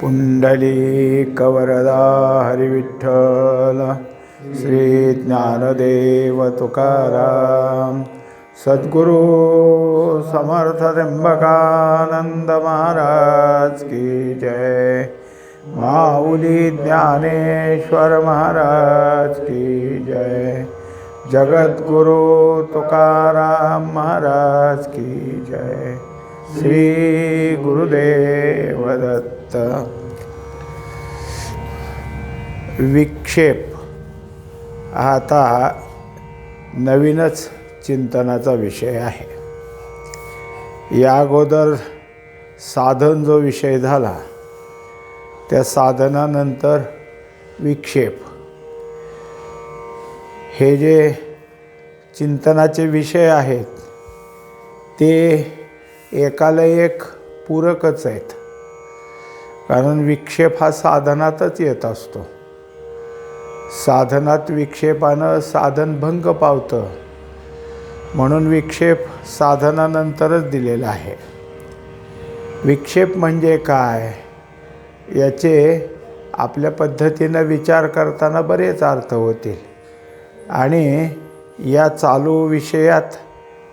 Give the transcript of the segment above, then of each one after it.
पुंडलीकवरदा हरिविठ्ठल। श्री ज्ञानदेव तुकाराम। सद्गुरु समर्थ त्र्यंबकानंद महाराज की जय। माऊली ज्ञानेश्वर महाराज की जय। जगद्गुरु तुकाराम महाराज की जय। श्री गुरुदेव दत्त। विक्षेप. हा आता नवीनच चिंतनाचा विषय आहे. या अगोदर साधन जो विषय झाला त्या साधनानंतर विक्षेप. हे जे चिंतनाचे विषय आहेत ते एकाला एक पूरकच आहेत. कारण विक्षेप हा साधनातच येत असतो. साधनात विक्षेपानं साधन भंग पावतं. म्हणून विक्षेप साधनानंतरच दिलेला आहे. विक्षेप म्हणजे काय? याचे आपल्या पद्धतीनं विचार करताना बरेच अर्थ होतील. आणि या चालू विषयात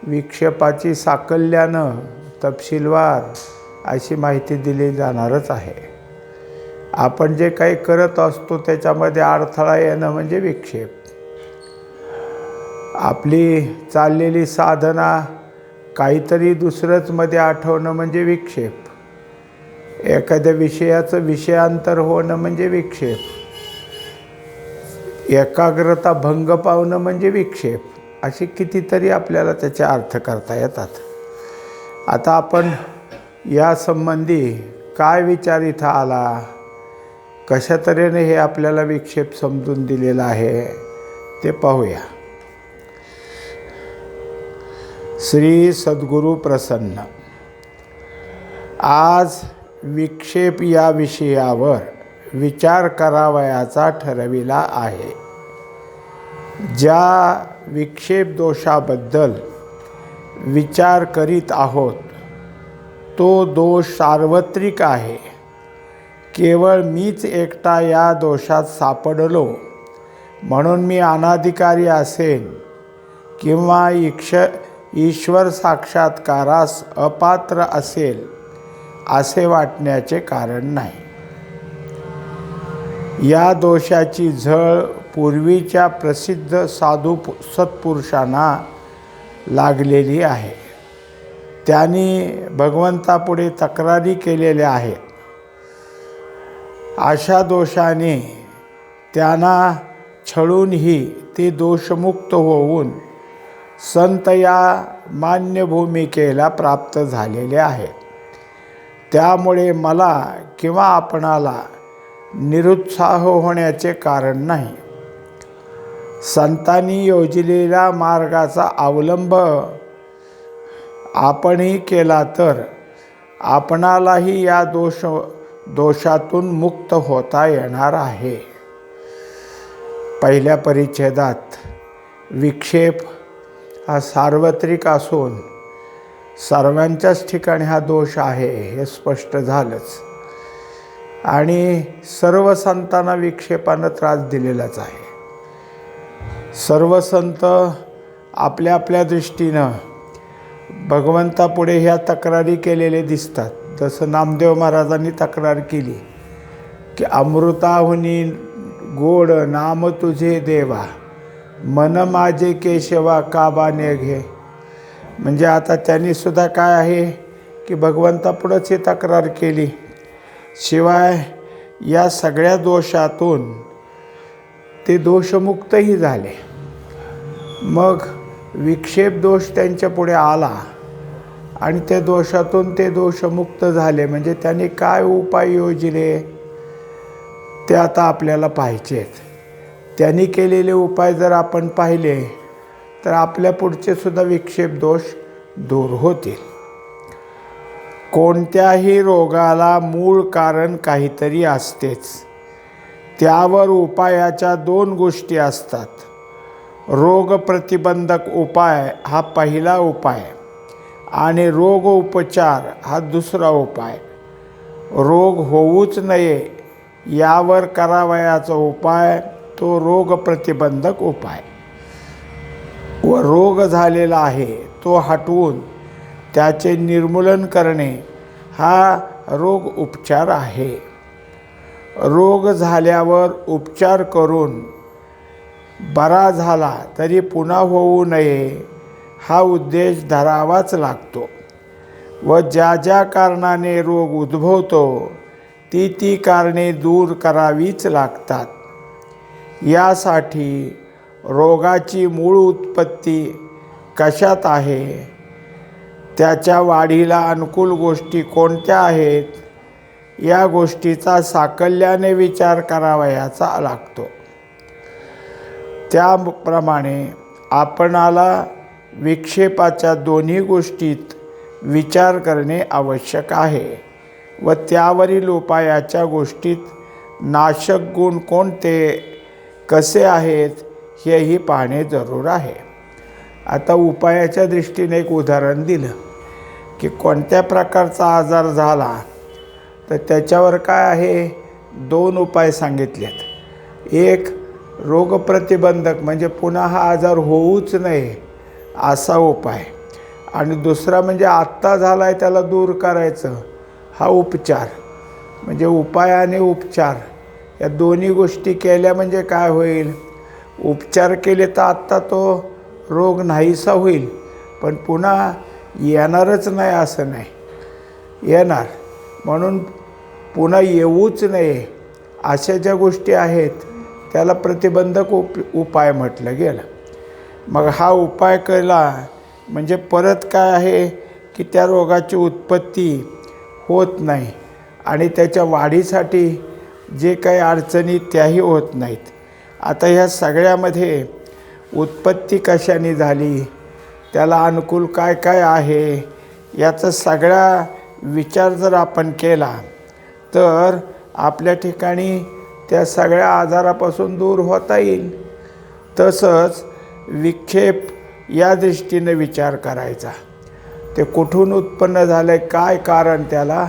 विक्षेपाची साकल्यानं तपशीलवार अशी माहिती दिली जाणारच आहे. आपण जे काही करत असतो त्याच्यामध्ये अडथळा येणं म्हणजे विक्षेप. आपली चाललेली साधना काहीतरी दुसरंच मध्ये आठवणं म्हणजे विक्षेप. एखाद्या विषयाचं विषयांतर होणं म्हणजे विक्षेप. एकाग्रता भंग पावणं म्हणजे विक्षेप. असे कितीतरी आपल्याला त्याचे अर्थ करता येतात. आता आपण यासंबंधी काय विचार इथं आला? कशा तऱ्हेने हे आपल्याला विक्षेप समजून दिलेला आहे? ते पाहूया. श्री सद्गुरू प्रसन्न. आज विक्षेप या विषयावर विचार करावयाचा ठरविला आहे. ज्या विक्षेप दोषाबद्दल विचार करीत आहोत तो दोष सार्वत्रिक आहे. केवळ मीच एकटा या दोषात सापडलो. म्हणून मी अनाधिकारी असेन किंवा ईक्ष ईश्वर साक्षात्कारास अपात्र असेल असे वाटण्याचे कारण नाही. या दोषाची झळ पूर्वीच्या प्रसिद्ध साधू सत्पुरुषांना लागलेली आहे. त्यांनी भगवंतापुढे तक्रारी केलेल्या आहेत. अशा दोषाने त्यांना छळूनही ते दोषमुक्त होऊन संत या मान्य भूमिकेला प्राप्त झालेले आहे त्यामुळे मला किंवा आपणाला निरुत्साह होण्याचे कारण नाही. संतांनी योजलेल्या मार्गाचा अवलंब आपणही केला तर आपणालाही या दोष दोषातून मुक्त होता येणार आहे. पहिल्या परिच्छेदात विक्षेप हा सार्वत्रिक असून सर्वांच्याच ठिकाणी हा दोष आहे हे स्पष्ट झालंच. आणि सर्व संतांना विक्षेपानं त्रास दिलेलाच आहे. सर्व संत आपल्या आपल्या दृष्टीनं भगवंतापुढे ह्या तक्रारी केलेले दिसतात. तसं नामदेव महाराजांनी तक्रार केली की अमृताहुनी गोड नाम तुझे देवा. मन माझे केशवा काबाने घे? म्हणजे आता त्यांनी सुद्धा काय आहे की भगवंतापुढंच ही तक्रार केली. शिवाय या सगळ्या दोषातून ते दोषमुक्तही झाले. मग विक्षेप दोष त्यांच्या पुढे आला आणि त्या दोषातून ते दोषमुक्त झाले. म्हणजे त्यांनी काय उपाय योजले? ते आता आपल्याला पाहिजेत त्यांनी केलेले उपाय जर आपण पाहिले तर आपल्या पुढचे सुद्धा विक्षेप दोष दूर होतील. कोणत्याही रोगाला मूळ कारण काहीतरी असतेच. त्यावर उपायाच्या दोन गोष्टी असतात. रोग प्रतिबंधक उपाय हा पहिला उपाय. आणि रोग उपचार हा दुसरा उपाय. रोग होऊच नये यावर करावयाचा उपाय तो रोग प्रतिबंधक उपाय. व रोग झालेला आहे तो हटवून त्याचे निर्मूलन करणे हा रोग उपचार आहे. रोग झाल्यावर उपचार करून बरा झाला तरी पुन्हा होऊ नये हा उद्देश धरावाच लागतो. व ज्या ज्या कारणाने रोग उद्भवतो ती ती कारणे दूर करावीच लागतात. यासाठी रोगाची मूळ उत्पत्ती कशात आहे? त्याच्या वाढीला अनुकूल गोष्टी कोणत्या आहेत? या गोष्टीचा साकल्याने विचार करावयाचा लागतो. त्याप्रमाणे आपणाला विक्षेपाच्या दोन्ही गोष्टीत विचार करणे आवश्यक आहे व त्यावरील उपायाच्या गोष्टीत नाशक गुण कोणते कसे आहेत हेही पाहणे जरूर आहे. आता उपायाच्या दृष्टीने एक उदाहरण दिलं की कोणत्या प्रकारचा आजार झाला तर त्याच्यावर काय आहे दोन उपाय सांगितलेत. एक रोगप्रतिबंधक म्हणजे पुन्हा हा आजार होऊच नये असा उपाय. आणि दुसरा म्हणजे आत्ता झाला आहे त्याला दूर करायचं हा उपचार. म्हणजे उपाय आणि उपचार. या दोन्ही गोष्टी केल्या म्हणजे काय होईल? उपचार केले तर आत्ता तो रोग नाहीसा होईल पण पुन्हा येणारच नाही असं नाही. येणार. म्हणून पुन्हा येऊच नये अशा ज्या गोष्टी आहेत त्याला प्रतिबंधक उप उपाय म्हटलं गेलं. मग हा उपाय केला म्हणजे परत काय आहे की त्या रोगाची उत्पत्ती होत नाही आणि त्याच्या वाढीसाठी जे काही अडचणी त्याही होत नाहीत. आता ह्या सगळ्यामध्ये उत्पत्ती कशाने झाली त्याला अनुकूल काय काय आहे याचा सगळा विचार जर आपण केला तर आपल्या ठिकाणी त्या सगळ्या आजारापासून दूर होता येईल तसंच विक्षेप या दृष्टीने विचार करायचा. ते कुठून उत्पन्न झालं आहे काय कारण त्याला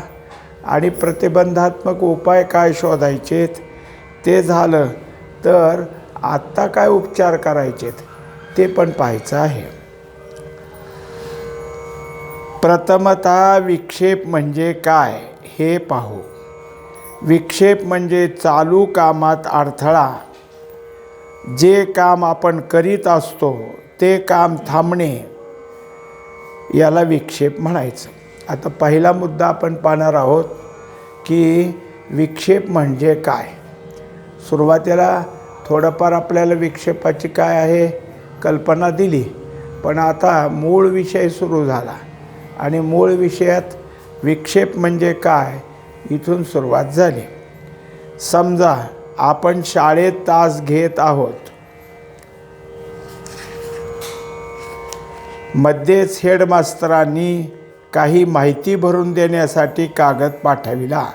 आणि प्रतिबंधात्मक उपाय काय शोधायचेत ते झालं तर आत्ता काय उपचार करायचेत ते पण पाहायचं आहे. प्रथमतः विक्षेप म्हणजे काय हे पाहू. विक्षेप म्हणजे चालू कामात अडथळा. जे काम आपण करीत असतो ते काम थांबणे. याला विक्षेप म्हणायचं. आता पहिला मुद्दा आपण पाहणार आहोत की विक्षेप म्हणजे काय? सुरुवातीला थोडंफार आपल्याला विक्षेपाची काय आहे कल्पना दिली पण आता मूळ विषय सुरू झाला. आणि मूळ विषयात विक्षेप म्हणजे काय? इथून सुरुवात झाली. समजा आपण शाळेत तास घेत आहोत. मध्येच हेडमास्तरांनी काही माहिती भरून देण्यासाठी कागद पाठविला.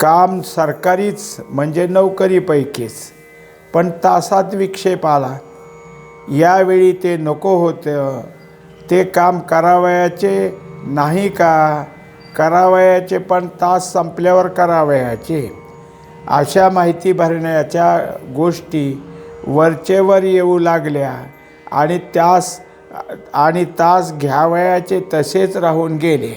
काम सरकारीच म्हणजे नोकरीपैकीच पण तासात विक्षेप आला. यावेळी ते नको होतं. ते काम करावयाचे नाही का? करावयाचे पण तास संपल्यावर करावयाचे. अशा माहिती भरण्याच्या गोष्टी वरचेवर येऊ लागल्या आणि त्यास आणि तास घ्यावयाचे तसेच राहून गेले.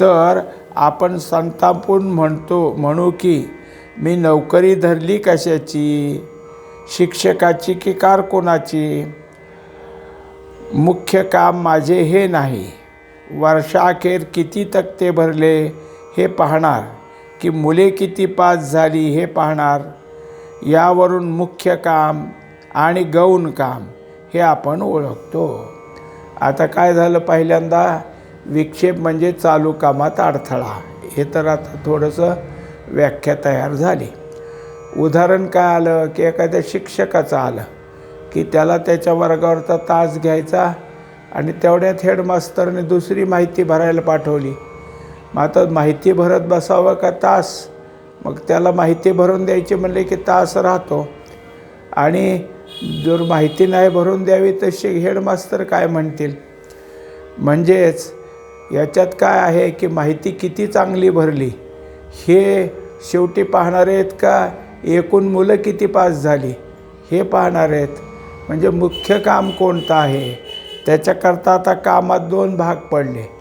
तर आपण संतापून म्हणतो म्हणू की मी नोकरी धरली कशाची? शिक्षकाची की कारकुनाची मुख्य काम माझे हे नाही. वर्षाखेर किती तक्ते भरले हे पाहणार? की मुले किती पास झाली हे पाहणार? यावरून मुख्य काम आणि गौण काम हे आपण ओळखतो. आता काय झालं पहिल्यांदा? विक्षेप म्हणजे चालू कामात अडथळा. हे तर आता थोडंसं व्याख्या तयार झाली. उदाहरण काय आलं? की एखाद्या शिक्षकाचं आलं. की त्याला त्याच्या वर्गावरचा तास घ्यायचा आणि तेवढ्यात हेडमास्तरने दुसरी माहिती भरायला पाठवली. मग आता माहिती भरत बसावं का तास? मग त्याला माहिती भरून द्यायची म्हणले की तास राहतो. आणि जर माहिती नाही भरून द्यावी तर शे हेडमास्तर काय म्हणतील? म्हणजेच याच्यात काय आहे की माहिती किती चांगली भरली? हे शेवटी पाहणार आहेत का? एकूण मुलं किती पास झाली? हे पाहणार आहेत. म्हणजे मुख्य काम कोणतं आहे? त्याच्याकरता आता कामात दोन भाग पडले.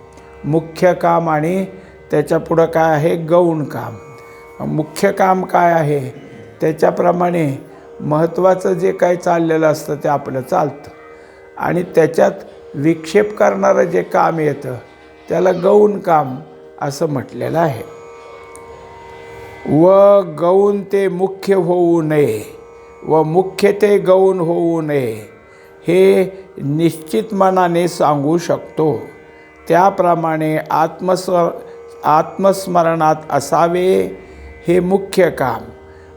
मुख्य काम आणि त्याच्या पुढं काय आहे? गौण काम. मुख्य काम काय आहे? त्याच्याप्रमाणे महत्त्वाचं जे काही चाललेलं असतं ते आपलं चालतं. आणि त्याच्यात विक्षेप करणारं जे काम येतं त्याला गौण काम असं म्हटलेलं आहे. व गौण ते मुख्य होऊ नये. व मुख्य ते गौण होऊ नये. हे निश्चित मनाने सांगू शकतो. त्याप्रमाणे आत्मस्व आत्मस्मरणात असावे हे मुख्य काम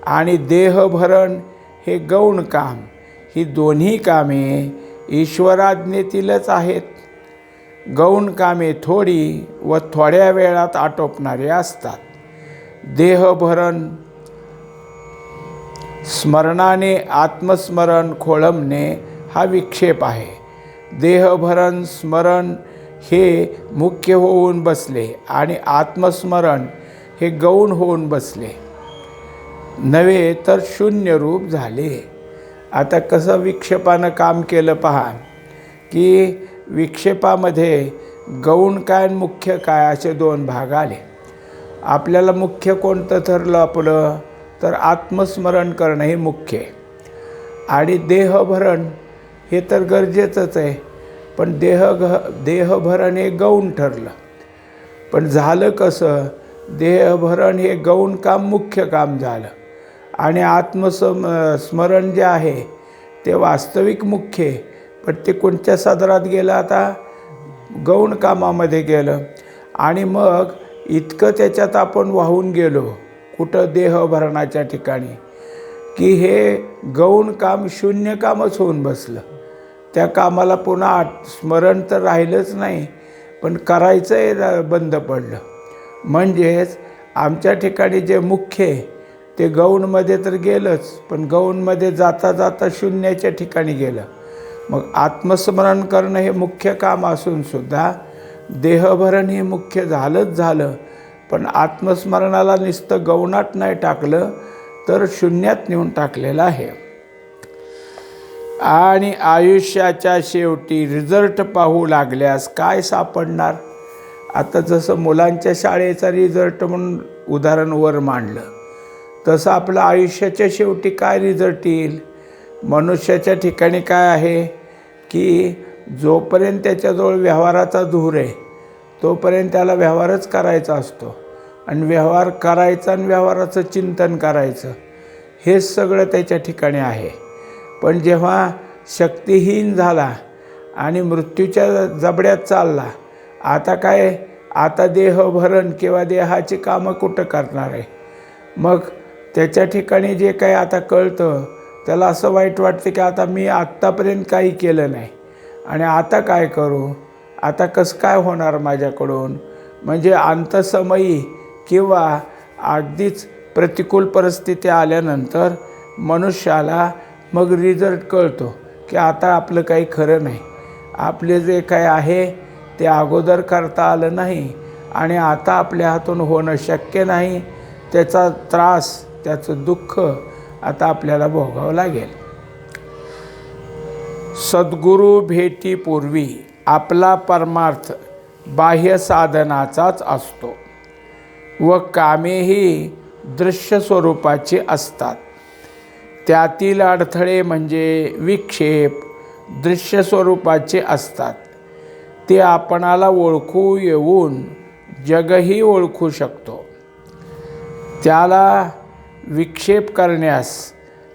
आणि देहभरण हे गौण काम. ही दोन्ही कामे ईश्वराज्ञेतीलच आहेत. गौण कामे थोडी व थोड्या वेळात आटोपणारी असतात. देहभरण स्मरणाने आत्मस्मरण खोळंबणे हा विक्षेप आहे. देहभरण स्मरण हे मुख्य होऊन बसले आणि आत्मस्मरण हे गौण होऊन बसले. नव्हे तर शून्य रूप झाले. आता कसं विक्षेपानं काम केलं पहा. की विक्षेपामध्ये गौण काय आणि मुख्य काय असे दोन भाग आले. आपल्याला मुख्य कोणतं ठरलं आपलं? तर आत्मस्मरण करणं हे मुख्य. आणि देहभरण हे तर गरजेचंच आहे. पण देह घ देहभरण हे गौण ठरलं. पण झालं कसं देहभरण हे गौण काम मुख्य काम झालं. आणि आत्मसम स्मरण जे आहे ते वास्तविक मुख्य आहे. पण ते कोणत्या सदरात गेलं आता? गौण कामामध्ये गेलं. आणि मग इतकं त्याच्यात आपण वाहून गेलो कुठं देहभरणाच्या ठिकाणी की हे गौण काम शून्य कामच होऊन बसलं. त्या कामाला पुन्हा स्मरण तर राहिलंच नाही पण करायचंही बंद पडलं. म्हणजेच आमच्या ठिकाणी जे मुख्य आहे ते गौणमध्ये तर गेलंच पण गौणमध्ये जाता जाता शून्याच्या ठिकाणी गेलं. मग आत्मस्मरण करणं हे मुख्य काम असूनसुद्धा देहभरण हे मुख्य झालंच झालं पण आत्मस्मरणाला नुसतं गौणात नाही टाकलं तर शून्यात नेऊन टाकलेलं आहे. आणि आयुष्याच्या शेवटी रिझल्ट पाहू लागल्यास काय सापडणार? आता जसं मुलांच्या शाळेचा रिझल्ट म्हणून उदाहरण वर मांडलं तसं आपलं आयुष्याच्या शेवटी काय रिझल्ट येईल? मनुष्याच्या ठिकाणी काय आहे की जोपर्यंत त्याच्याजवळ व्यवहाराचा धूर आहे तोपर्यंत त्याला व्यवहारच करायचा असतो. आणि व्यवहार करायचा आणि व्यवहाराचं चिंतन करायचं हेच सगळं त्याच्या ठिकाणी आहे. पण जेव्हा शक्तिहीन झाला आणि मृत्यूच्या जबड्यात चालला आता काय? आता देहभरण किंवा देहाची कामं कुठं करणार आहे? मग त्याच्या ठिकाणी जे काही आता कळतं त्याला असं वाईट वाटतं की आता मी आत्तापर्यंत काही केलं नाही. आणि आता काय करू? आता कसं काय होणार माझ्याकडून? म्हणजे अंतसमयी किंवा अगदीच प्रतिकूल परिस्थिती आल्यानंतर मनुष्याला मग रिझल्ट कळतो की आता आपलं काही खरं नाही. आपले जे काय आहे ते अगोदर करता आलं नाही आणि आता आपल्या हातून होणं शक्य नाही त्याचा त्रास त्याचं दुःख आता आपल्याला भोगावं लागेल. सद्गुरू भेटीपूर्वी आपला परमार्थ बाह्य साधनाचाच असतो व कामेही दृश्य स्वरूपाची असतात. त्यातील अडथळे म्हणजे विक्षेप दृश्य स्वरूपाचे असतात. ते आपणाला ओळखू येऊन जगही ओळखू शकतो. त्याला विक्षेप करण्यास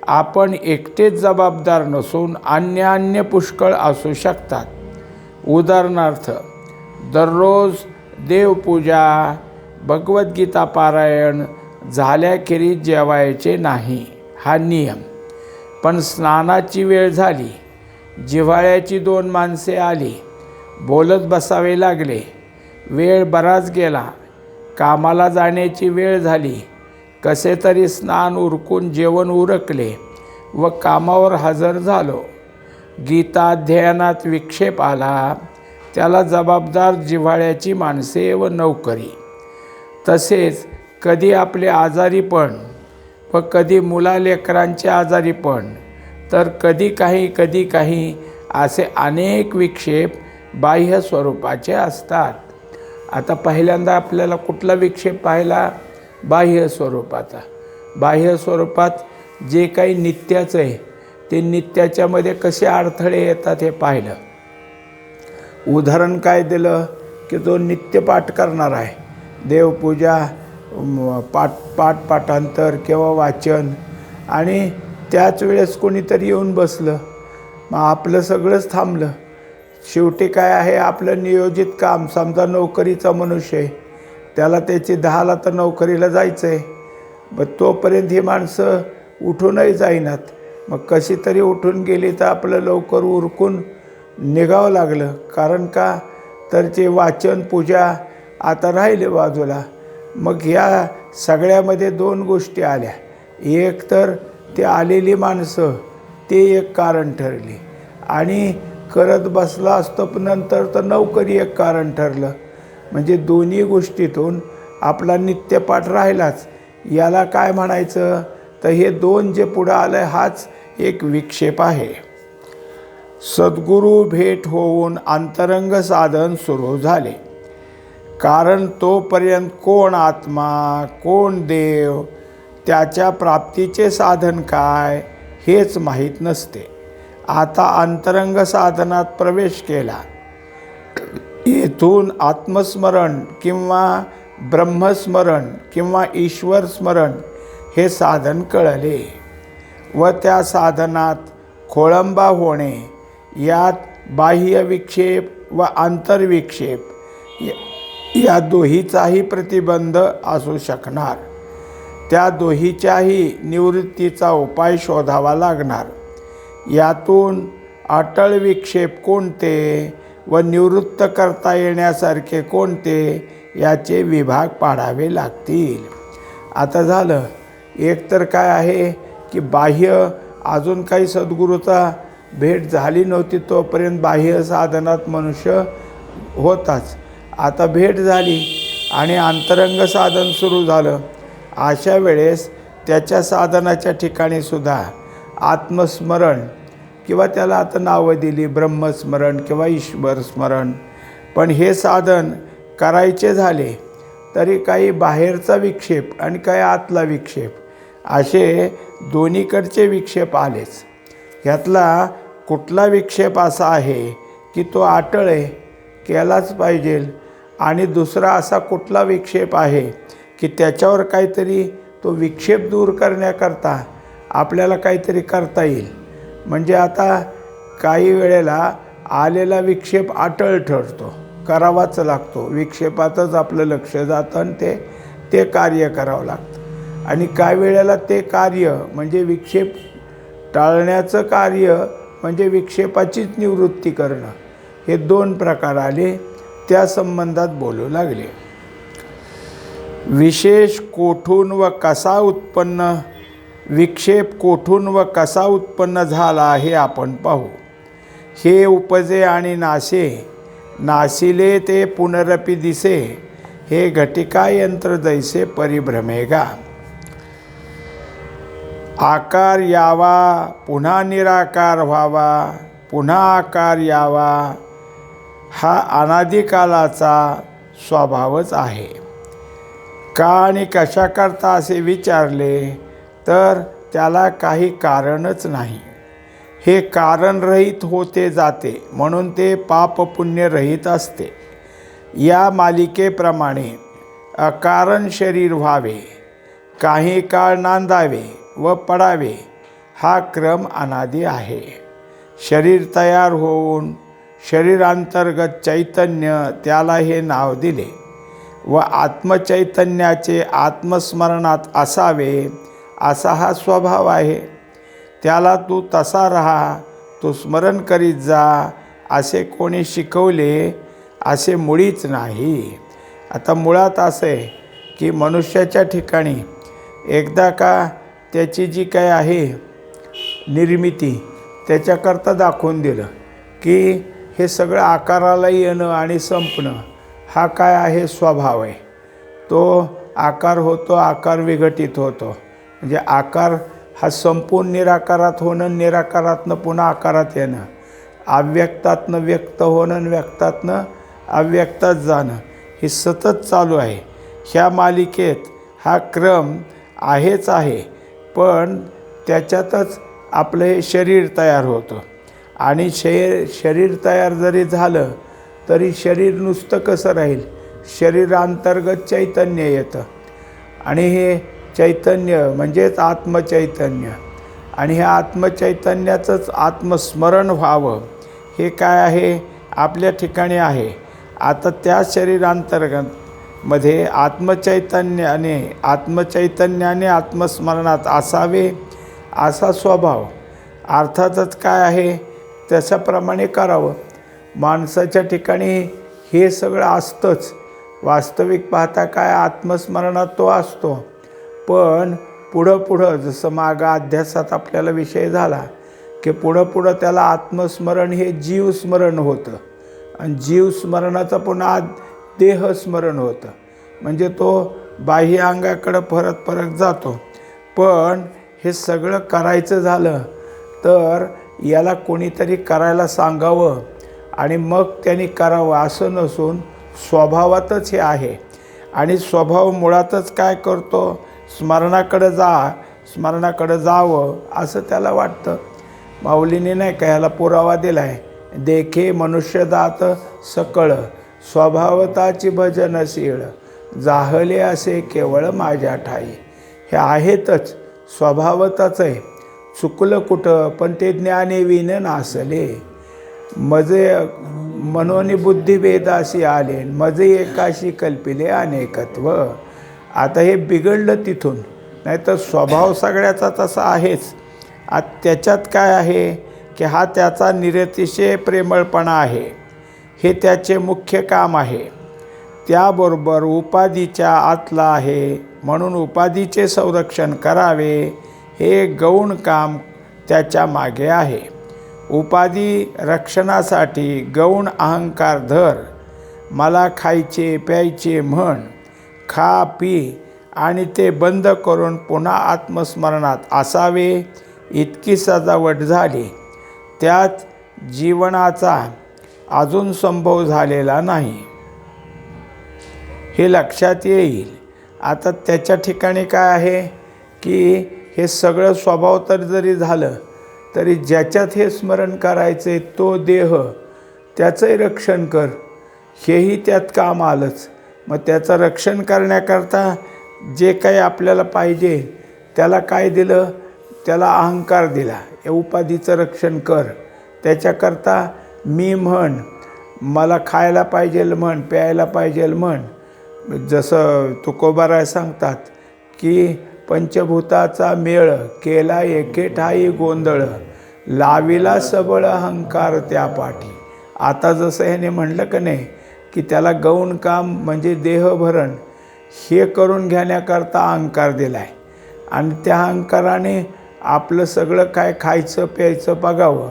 आपण एकटेच जबाबदार नसून अन्य अन्य पुष्कळ असू शकतात. उदाहरणार्थ दररोज देवपूजा भगवद्गीता पारायण झाल्याखेरीज जेवायचे नाही. हा नियम. पण स्नानाची वेळ झाली. जिव्हाळ्याची दोन माणसे आली. बोलत बसावे लागले. वेळ बराच गेला. कामाला जाण्याची वेळ झाली. कसे तरी स्नान उरकून जेवण उरकले व कामावर हजर झालो. गीताध्ययनात विक्षेप आला. त्याला जबाबदार जिव्हाळ्याची माणसे व नोकरी. तसेच कधी आपले आजारीपण व कधी मुलालेकरांचे आजारीपण तर कधी काही कधी काही असे अनेक विक्षेप बाह्य स्वरूपाचे असतात. आता पहिल्यांदा आपल्याला कुठला विक्षेप पाहिला? बाह्य स्वरूपाचा. बाह्य स्वरूपात जे काही नित्याचं आहे ते नित्याच्यामध्ये कसे अडथळे येतात हे पाहिलं. उदाहरण काय दिलं? की जो नित्यपाठ करणार आहे देवपूजा पाठ पाठ पाठांतर किंवा वाचन. आणि त्याच वेळेस कोणीतरी येऊन बसलं. मग आपलं सगळंच थांबलं. शेवटी काय आहे आपलं नियोजित काम समजा नोकरीचा मनुष्य आहे. त्याला त्याची दहाला तर नोकरीला जायचं आहे मग तोपर्यंत ही माणसं उठूनही जाईनात. मग कशी तरी उठून गेली तर आपलं लवकर उरकून निघावं लागलं. कारण का? तर जे वाचन पूजा आता राहिले बाजूला. मग ह्या सगळ्यामध्ये दोन गोष्टी आल्या. एक तर ते आलेली माणसं ते एक कारण ठरली. आणि करत बसला असतो पण नंतर तर नोकरी एक कारण ठरलं. म्हणजे दोन्ही गोष्टीतून आपला नित्यपाठ राहिलाच. याला काय म्हणायचं? तर हे दोन जे पुढं आलं हाच एक विक्षेप आहे. सद्गुरू भेट होऊन अंतरंग साधन सुरू झाले. कारण तोपर्यंत कोण आत्मा कोण देव त्याच्या प्राप्तीचे साधन काय हेच माहीत नसते. आता अंतरंग साधनात प्रवेश केला. येथून आत्मस्मरण किंवा ब्रह्मस्मरण किंवा ईश्वर स्मरण हे साधन कळले व त्या साधनात खोळंबा होणे यात बाह्य विक्षेप व आंतरविक्षेप या- दोहीचाही प्रतिबंध असू शकणार. त्या दोहीच्याही निवृत्तीचा उपाय शोधावा लागणार. यातून अटळ विक्षेप कोणते व निवृत्त करता येण्यासारखे कोणते याचे विभाग पाडावे लागतील. आता झालं. एक तर काय आहे की बाह्य अजून काही सद्गुरूचा भेट झाली नव्हती तोपर्यंत बाह्य साधनात मनुष्य होताच. आता भेट झाली आणि अंतरंग साधन सुरू झालं. अशा वेळेस त्याच्या साधनाच्या ठिकाणी सुद्धा आत्मस्मरण किंवा त्याला आता नावं दिली ब्रह्मस्मरण किंवा ईश्वर स्मरण. पण हे साधन करायचे झाले तरी काही बाहेरचा विक्षेप आणि काही आतला विक्षेप असे दोन्हीकडचे विक्षेप आलेच. ह्यातला कुठला विक्षेप असा आहे की तो आटळे आहे केलाच पाहिजे. आणि दुसरा असा कुठला विक्षेप आहे की त्याच्यावर काहीतरी तो विक्षेप दूर करण्याकरता आपल्याला काहीतरी करता येईल. म्हणजे आता काही वेळेला आलेला विक्षेप अटळ ठरतो करावाच लागतो. विक्षेपातच आपलं लक्ष जातं आणि ते ते कार्य करावं लागतं. आणि काही वेळेला ते कार्य म्हणजे विक्षेप टाळण्याचं कार्य म्हणजे विक्षेपाचीच निवृत्ती करणं. हे दोन प्रकार आले. त्या संबंधात बोलू लागले. विशेष कोठून व कसा उत्पन्न? विक्षेप कोठून व कसा उत्पन्न झाला हे आपण पाहू. हे उपजे आणि नाशे नाशिले ते पुनरपी दिसे हे घटिका यंत्र जैसे परिभ्रमेगा आकार यावा पुन्हा निराकार व्हावा पुन्हा आकार यावा हा अनादिकालाचा स्वभावच आहे. का आणि कशाकरता असे विचारले तर त्याला काही कारणच नाही. हे कारणरहित होते जाते म्हणून ते पापपुण्यरहित असते. या मालिकेप्रमाणे अकारण शरीर व्हावे काही काळ नांदावे व पडावे हा क्रम अनादी आहे. शरीर तयार होऊन शरीरांतर्गत चैतन्य त्याला हे नाव दिले व आत्मचैतन्याचे आत्मस्मरणात असावे असा हा स्वभाव आहे. त्याला तू तसा राहा तू स्मरण करीत जा असे कोणी शिकवले असे मुळीच नाही. आता मुळात असं आहे की मनुष्याच्या ठिकाणी एकदा का त्याची जी काय आहे निर्मिती त्याच्याकरता दाखवून दिलं की हे सगळं आकाराला येणं आणि संपणं हा काय आहे स्वभाव आहे? तो आकार होतो आकार विघटित होतो. म्हणजे आकार हा संपून निराकारात होणं निराकारातनं पुन्हा आकारात येणं. अव्यक्तातनं व्यक्त होणं व्यक्तातनं अव्यक्तात जाणं. हे सतत चालू आहे. ह्या मालिकेत हा क्रम आहेच आहे पण त्याच्यातच आपलं हे शरीर तयार होतं. आणि शरीर शरीर तयार जरी झालं तरी शरीर नुसतं कसं राहील? शरीरांतर्गत चैतन्य येतं. आणि हे चैतन्य म्हणजेच आत्मचैतन्य. आणि हे आत्मचैतन्याचंच आत्मस्मरण व्हावं हे काय आहे? आपल्या ठिकाणी आहे. आता त्या शरीरांतर्गत मध्ये आत्मचैतन्याने आत्मचैतन्याने आत्मस्मरणात असावे असा स्वभाव. अर्थातच काय आहे? तशाप्रमाणे करावं. माणसाच्या ठिकाणी हे सगळं असतंच. वास्तविक पाहता काय आत्मस्मरणात तो असतो. पण पुढं पुढं जसं मागं अध्यासात आपल्याला विषय झाला की पुढं पुढं त्याला आत्मस्मरण हे जीवस्मरण होतं. आणि जीवस्मरणाचं पुन्हा देहस्मरण होतं. म्हणजे तो बाह्य अंगाकडं परत परत जातो. पण हे सगळं करायचं झालं तर याला कोणीतरी करायला सांगावं आणि मग त्यांनी करावं असं नसून स्वभावातच हे आहे. आणि स्वभाव मुळातच काय करतो? स्मरणाकडं जा स्मरणाकडं जावं असं त्याला वाटतं. माऊलीने नाही का ह्याला पुरावा दिला आहे देखे मनुष्य दात सकळ स्वभावताची भजनशीळ जाहले असे केवळ माझ्या ठाई. हे आहेतच स्वभावताच आहे. चुकलं कुठं पण ते ज्ञाने विन नासले. मजे मनोनी बुद्धिभेदाशी आले मजे एकाशी कल्पिले अनेकत्व. आता हे बिघडलं तिथून नाहीतर स्वभाव सगळ्याचा तसा आहेच. आत त्याच्यात काय आहे? की हा त्याचा निरतिशय प्रेमळपणा आहे. हे त्याचे मुख्य काम आहे. त्याबरोबर उपाधीच्या आतला आहे म्हणून उपाधीचे संरक्षण करावे. हे गौण काम त्याच्यामागे आहे. उपाधी रक्षणासाठी गौण अहंकार धर. मला खायचे प्यायचे म्हण. खा पी आणि ते बंद करून पुन्हा आत्मस्मरणात असावे. इतकी सजावट झाली. त्यात जीवनाचा अजून संभव झालेला नाही. हे लक्षात येईल. आता त्याच्या ठिकाणी काय आहे? की हे सगळं स्वभाव तर जरी झालं तरी ज्याच्यात हे स्मरण करायचे तो देह त्याचंही रक्षण कर. हेही त्यात काम आलंच. मग त्याचं रक्षण करण्याकरता जे काही आपल्याला पाहिजे त्याला काय दिलं? त्याला अहंकार दिला. या उपाधीचं रक्षण कर. त्याच्याकरता मी म्हण मला खायला पाहिजेल म्हण प्यायला पाहिजेल म्हण. जसं तुकोबाराय सांगतात की पंचभूताचा मेळ केला एके ठाई गोंधळ. लाविला सबळ अहंकार त्या पाठी. आता जसं ह्याने म्हणलं का नाही की त्याला गौण काम म्हणजे देहभरण हे करून घेण्याकरता अहंकार दिला आहे आणि त्या अहंकाराने आपलं सगळं काय खायचं प्यायचं बघावं.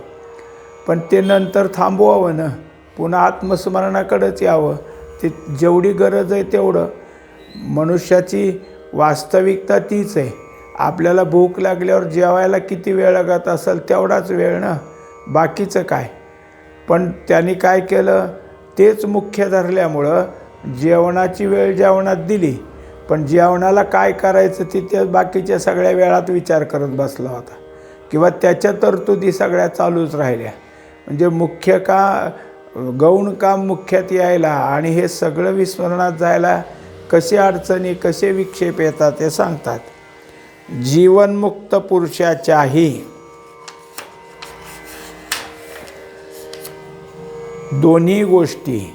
पण ते नंतर थांबवावं ना. पुन्हा आत्मस्मरणाकडंच यावं. ते जेवढी गरज आहे तेवढं. मनुष्याची वास्तविकता तीच आहे. आपल्याला भूक लागल्यावर जेवायला किती वेळ लागत असेल तेवढाच वेळ ना? बाकीचं काय? पण त्यांनी काय केलं? तेच मुख्य धरल्यामुळं जेवणाची वेळ जेवणात दिली. पण जेवणाला काय करायचं ते त्या बाकीच्या सगळ्या वेळात विचार करत बसला होता. किंवा त्याच्या तरतुदी सगळ्या चालूच राहिल्या. म्हणजे मुख्य का गौण काम मुख्यात यायला आणि हे सगळं विस्मरणात जायला कसे अडचणी कसे विक्षेप येतात ते सांगतात. जीवनमुक्त पुरुषाच्याही दोन्ही गोष्टी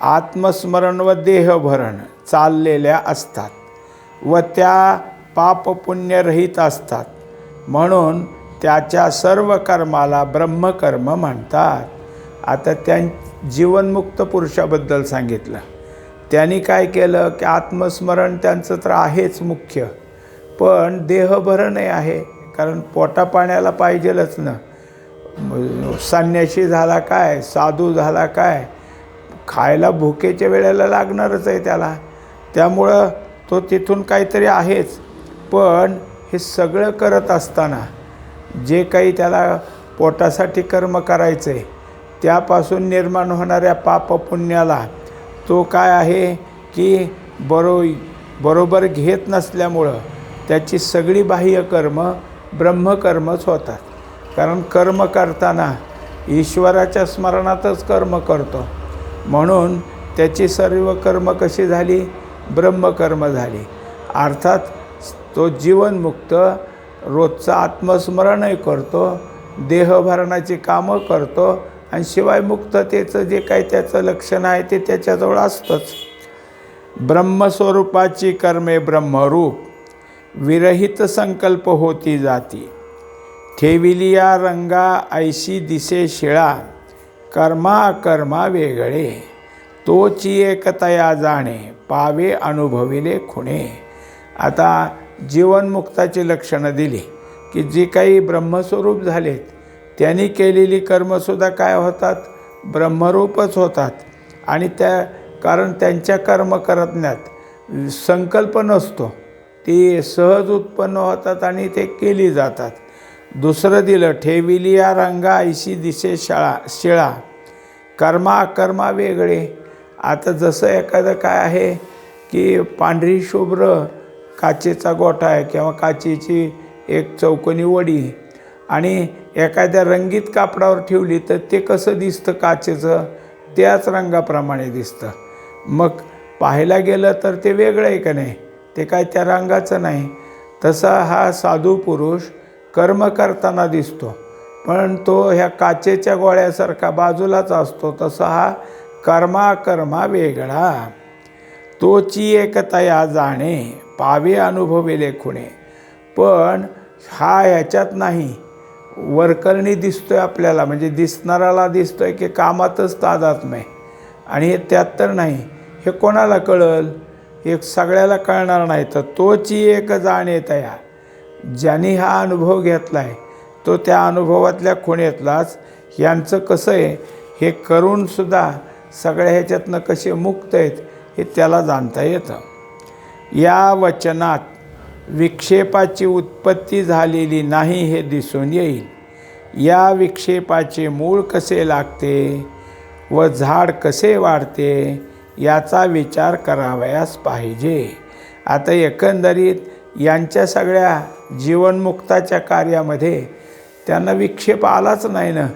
आत्मस्मरण व देहभरण चाललेल्या असतात व त्या पापपुण्यरहित असतात. म्हणून त्याच्या सर्व कर्माला ब्रह्मकर्म म्हणतात. आता त्या जीवनमुक्त पुरुषाबद्दल सांगितलं. त्यांनी काय केलं की आत्मस्मरण त्यांचं तर आहेच मुख्य. पण देहभरणही आहे कारण पोटापाण्याला पाहिजेलच ना. संन्याशी झाला काय साधू झाला काय खायला भुकेच्या वेळेला लागणारच आहे त्याला. त्यामुळं तो तिथून काहीतरी आहेच. पण हे सगळं करत असताना जे काही त्याला पोटासाठी कर्म करायचं आहे त्यापासून निर्माण होणाऱ्या पापपुण्याला तो काय आहे की बरो बरोबर घेत नसल्यामुळं त्याची सगळी बाह्य कर्म ब्रह्मकर्मच होतात. कारण कर्म करताना ईश्वराच्या स्मरणातच कर्म करतो. म्हणून त्याची सर्व कर्म कशी झाली? ब्रह्मकर्म झाली. अर्थात तो जीवनमुक्त रोजचं आत्मस्मरणही करतो देहभरणाची कामं करतो आणि शिवाय मुक्ततेचं जे काही त्याचं लक्षण आहे ते त्याच्याजवळ असतंच. ब्रह्मस्वरूपाची कर्मे ब्रह्मरूप विरहित संकल्प होती जाती. ठेविलिया रंगा ऐशी दिसे शिळा कर्मा कर्मा वेगळे. तोची एकतया जाणे पावे अनुभविले खुणे. आता जीवनमुक्ताची लक्षणं दिली की जी काही ब्रह्मस्वरूप झालेत त्यांनी केलेली कर्मसुद्धा काय होतात? ब्रह्मरूपच होतात. आणि त्या कारण त्यांच्या कर्म करण्यात संकल्प नसतो. ती सहज उत्पन्न होतात आणि ते केली जातात. दुसरं दिलं ठेविली या रंगा ऐशी दिशे शाळा शिळा. कर्मा अकर्मा वेगळे. आता जसं एखादं काय आहे की पांढरी शुभ्र काचेचा गोठा आहे किंवा काचेची एक चौकोनी वडी. आणि एखाद्या रंगीत कापडावर ठेवली तर ते कसं दिसतं काचेचं? त्याच रंगाप्रमाणे दिसतं. मग पाहायला गेलं तर ते वेगळं आहे का नाही? ते काय त्या रंगाचं नाही. तसा हा साधू पुरुष कर्म करताना दिसतो. पण तो ह्या काचेच्या गोळ्यासारखा बाजूलाच असतो. तसा हा कर्मा कर्मा वेगळा. तोची एकता या जाणे पावे अनुभवेले खुणे. पण हा ह्याच्यात नाही. वरकरणी दिसतोय आपल्याला म्हणजे दिसणाराला दिसतोय की कामातच तादात्म्य आणि हे त्यात तर नाही. हे कोणाला कळल? हे सगळ्याला कळणार नाही. तर तोची एक जाणे तया ज्यांनी हा अनुभव घेतला आहे तो त्या अनुभवातल्या खुणेतलाच यांचं कसं आहे हे करूनसुद्धा सगळ्या ह्याच्यातनं कसे मुक्त आहेत हे त्याला जाणता येतं. या वचनात विक्षेपाची उत्पत्ती झालेली नाही हे दिसून येईल. या विक्षेपाचे मूळ कसे लागते व झाड कसे वाढते याचा विचार करावयास पाहिजे. आता एकंदरीत यांच्या सगळ्या जीवनमुक्ताच्या कार्यामध्ये त्यांना विक्षेप आलाच नाही ना?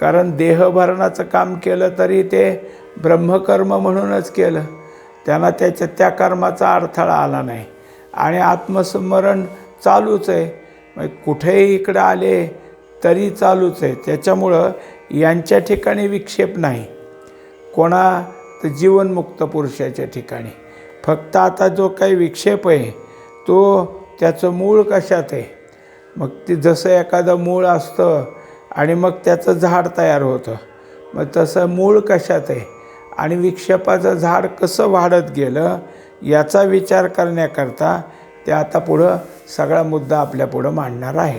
कारण देहभरणाचं काम केलं तरी ते ब्रह्मकर्म म्हणूनच केलं. त्यांना त्याच्या त्या कर्माचा अडथळा आला नाही. आणि आत्मस्मरण चालूच आहे. मग कुठेही इकडं आले तरी चालूच आहे. त्याच्यामुळं यांच्या ठिकाणी विक्षेप नाही. कोणा तर जीवनमुक्त पुरुषाच्या ठिकाणी. फक्त आता जो काही विक्षेप आहे तो त्याचं मूळ कशात आहे? मग ते जसं एखादं मूळ असतं आणि मग त्याचं झाड तयार होतं. मग तसं मूळ कशात आहे? आणि विक्षेपाचं झाड कसं वाढत गेलं? याचा विचार करण्याकरता ते आता पुढं सगळा मुद्दा आपल्या पुढं मांडणार आहे.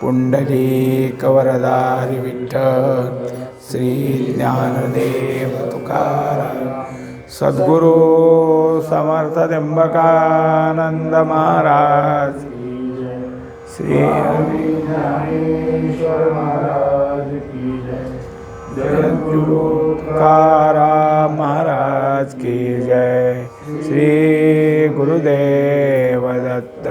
पुंडली कवरदारी विठ्ठल श्री ज्ञानदेव तुकाराम सद्गुरू समर्थ त्र्यंबकानंद महाराज श्री महाराज की जय. जगद्गुरु महाराज की जय। श्री गुरुदेव दत्त